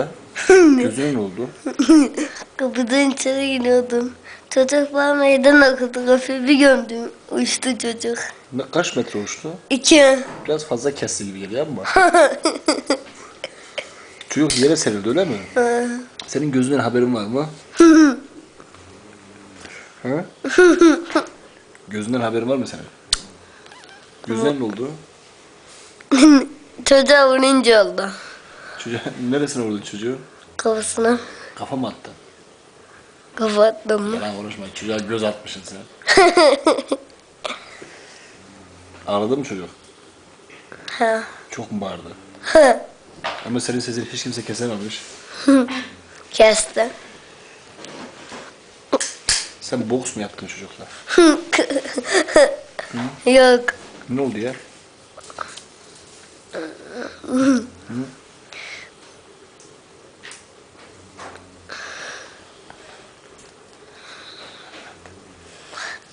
Gözüne ne oldu? Kapıdan içeri giriyordum. Çocuk bana meydan okudu. Kapıyı bir gömdüm. Uçtu çocuk. Ne, kaç metre uçtu? İki. Biraz fazla kesildi gibi geliyor ama. Çocuk yere serildi öyle mi? Senin gözünden haberin var mı? Hı? Gözünden haberin var mı senin? Gözünden ne oldu? Çocuğa vurunca oldu. Çocuğa, neresine vurdun çocuğu? Kafasına Kafa mı attın? kapattım. Yalan konuşma. Çocuğa göz atmışsın sen. Ağladı mı çocuk? Ha. Çok mu bağırdı? Ama senin sesini hiç kimse kesememiş. Kesti. Sen boks mu yaptın çocukla? Yok. Ne oldu ya?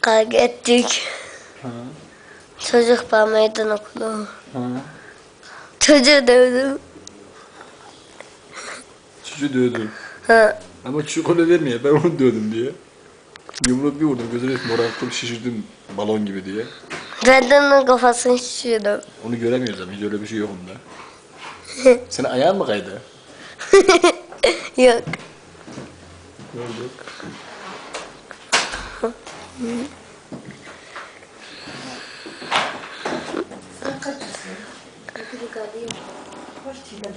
Kavga ettik. Ha. Çocuk bana meydan okudu. Ha. Çocuğu dövdüm. Çocuğu dövdün. Ha. Ama çocuk öyle demiyor. Ben onu dövdüm diye. Yumruk bir vurdum. Gözüne morarttım şişirdim balon gibi diye. Ben de onun kafasını şişirdim. Onu göremiyoruz ama hiç öyle bir şey yok onda. Senin ayağın mı kaydı? Yok. Thank you.